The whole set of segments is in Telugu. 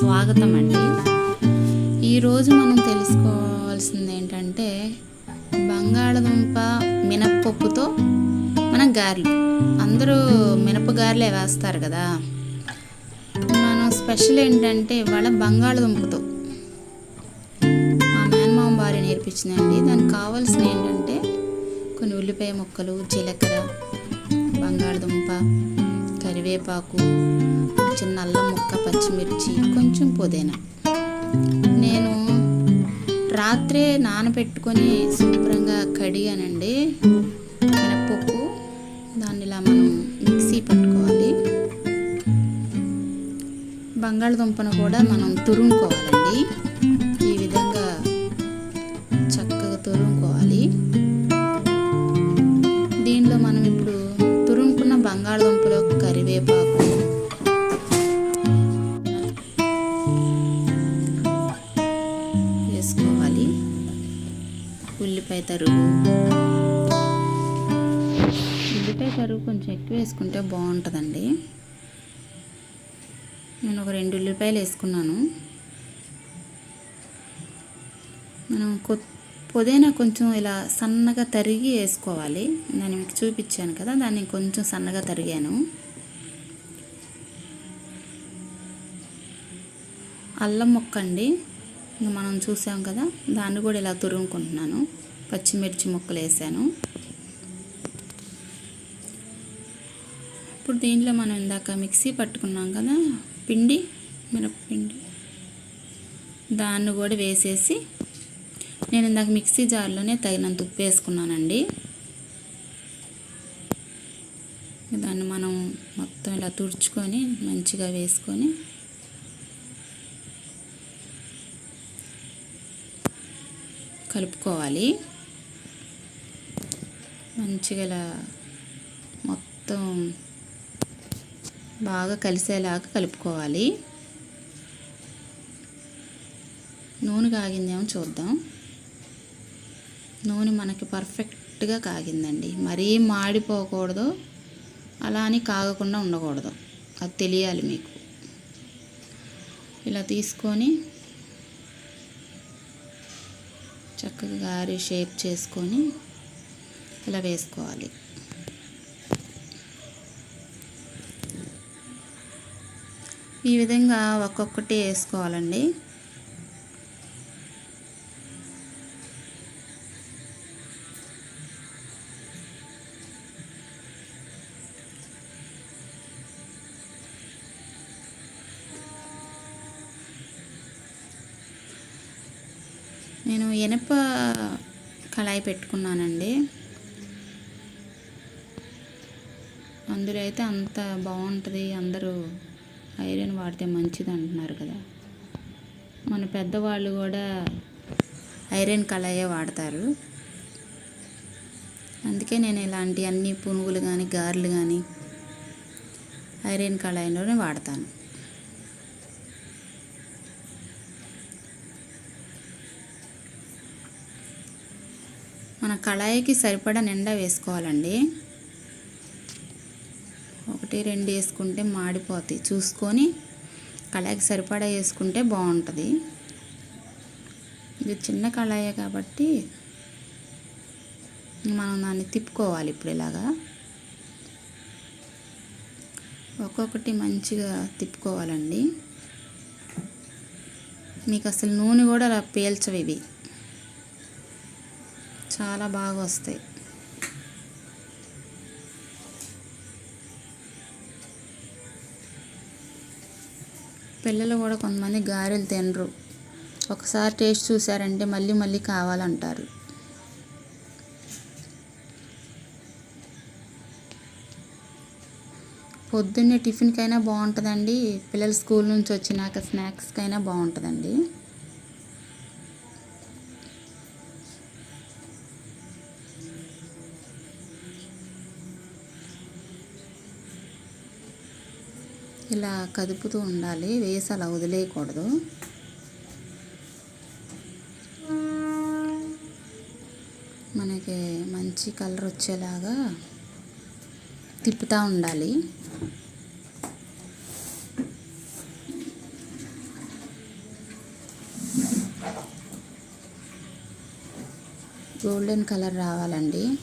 స్వాగతం అండి ఈరోజు మనం తెలుసుకోవాల్సింది ఏంటంటే బంగాళదుంప మినప్పప్పుతో మనం గారెలు. అందరూ మినప గారెలే వేస్తారు కదా. మనం స్పెషల్ ఏంటంటే ఇవాళ బంగాళదుంపతో. మా మేనమామ వారి నేర్పించిందండి. దానికి కావాల్సిన ఏంటంటే కొన్ని ఉల్లిపాయ ముక్కలు జీలకర్ర బంగాళదుంప కరివేపాకు చిన్న అల్లం ముక్క పచ్చిమిర్చి కొంచెం పుదీనా. నేను రాత్రే నానబెట్టుకొని శుభ్రంగా కడిగానండి మినప్పప్పు దాన్ని ఇలా మనం మిక్సీ పట్టుకోవాలి. బంగాళదుంపను కూడా మనం తురుముకోవాలండి. వేసుకోవాలి ఉల్లిపాయ తరుగు. ఉల్లిపాయ తరుగు కొంచెం ఎక్కువ వేసుకుంటే బాగుంటుందండి. నేను ఒక రెండు ఉల్లిపాయలు వేసుకున్నాను. మనం పుదీనా కొంచెం ఇలా సన్నగా తరిగి వేసుకోవాలి. నేను మీకు చూపించాను కదా దాన్ని కొంచెం సన్నగా తరిగాను. అల్లం ముక్క అండి ఇంకా మనం చూసాం కదా దాన్ని కూడా ఇలా తురుముకుంటున్నాను. పచ్చిమిర్చి ముక్కలు వేసాను. ఇప్పుడు దీంట్లో మనం ఇందాక మిక్సీ పట్టుకున్నాం కదా పిండి మిరపపిండి దాన్ని కూడా వేసేసి నేను ఇందాక మిక్సీ జార్లోనే తగినంత ఉప్పు వేసుకున్నానండి. దాన్ని మనం మొత్తం ఇలా తుడుచుకొని మంచిగా వేసుకొని కలుపుకోవాలి. మంచిగా ఇలా మొత్తం బాగా కలిసేలాగా కలుపుకోవాలి. నూనె కాగిందేమో చూద్దాం. నూనె మనకి పర్ఫెక్ట్గా కాగిందండి. మరీ మాడిపోకూడదు. అలా అని కాగకుండా ఉండకూడదు. అది తెలియాలి మీకు. ఇలా తీసుకొని చక్కగా గారి షేప్ చేసుకొని ఇలా వేసుకోవాలి. ఈ విధంగా ఒక్కొక్కటి వేసుకోవాలండి. నేను ఎనప కళాయి పెట్టుకున్నానండి. అందులో అయితే అంత బాగుంటుంది అందరూ ఐరన్ వాడితే మంచిది అంటున్నారు కదా. మన పెద్దవాళ్ళు కూడా ఐరన్ కళాయే వాడతారు. అందుకే నేను ఇలాంటి అన్ని పునుగులు కానీ గారెలు కానీ ఐరన్ కళాయిలోనే వాడతాను. మన కళాయికి సరిపడా నిండా వేసుకోవాలండి. ఒకటి రెండు వేసుకుంటే మాడిపోతాయి. చూసుకొని కళాయికి సరిపడా వేసుకుంటే బాగుంటుంది. ఇది చిన్న కళాయే కాబట్టి మనం దాన్ని తిప్పుకోవాలి ఇప్పుడు ఇలాగా. ఒక్కొక్కటి మంచిగా తిప్పుకోవాలండి. మీకు అసలు నూనె కూడా పేల్చవి ఇవి. చాలా బాగా వస్తాయి. పిల్లలు కూడా కొంతమంది గారెలు తినరు. ఒకసారి టేస్ట్ చూసారంటే మళ్ళీ మళ్ళీ కావాలంటారు. పొద్దున్నే టిఫిన్కైనా బాగుంటుందండి. పిల్లలు స్కూల్ నుంచి వచ్చినాక స్నాక్స్కైనా బాగుంటుందండి. ఇలా కదుపుతూ ఉండాలి వేసి అలా వదిలేయకూడదు. మనకి మంచి కలర్ వచ్చేలాగా తిప్పుతూ ఉండాలి. గోల్డెన్ కలర్ రావాలండి.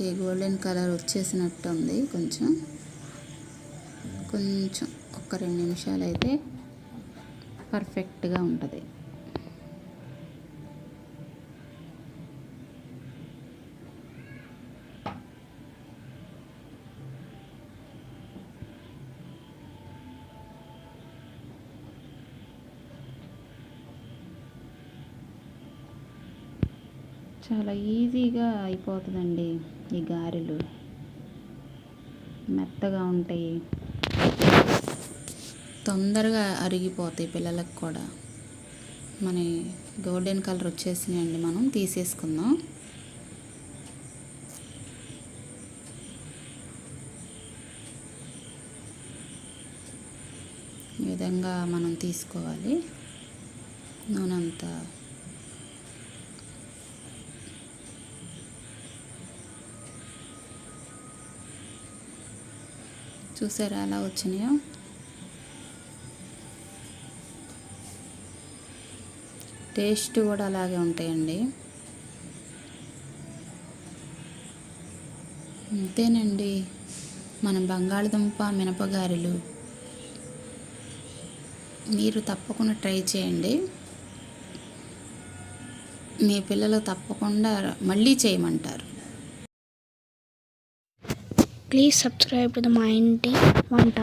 మనకి గోల్డెన్ కలర్ వచ్చేసినట్టు ఉంది కొంచెం. కొంచెం ఒక రెండు నిమిషాలు అయితే పర్ఫెక్ట్గా ఉంటుంది. చాలా ఈజీగా అయిపోతుందండి. ఈ గారెలు మెత్తగా ఉంటాయి. తొందరగా అరిగిపోతాయి పిల్లలకు కూడా. మన గోల్డెన్ కలర్ వచ్చేసినాయండి మనం తీసేసుకుందాం. ఈ విధంగా మనం తీసుకోవాలి. నూనె అంతా చూసారా ఎలా వచ్చినాయో? టేస్ట్ కూడా అలాగే ఉంటాయండి. అంతేనండి మన బంగాళదుంప మినపగారెలు మీరు తప్పకుండా ట్రై చేయండి. మీ పిల్లలు తప్పకుండా మళ్ళీ చేయమంటారు. ప్లీజ్ సబ్స్క్రైబ్ టు ద మా ఇంటి వంట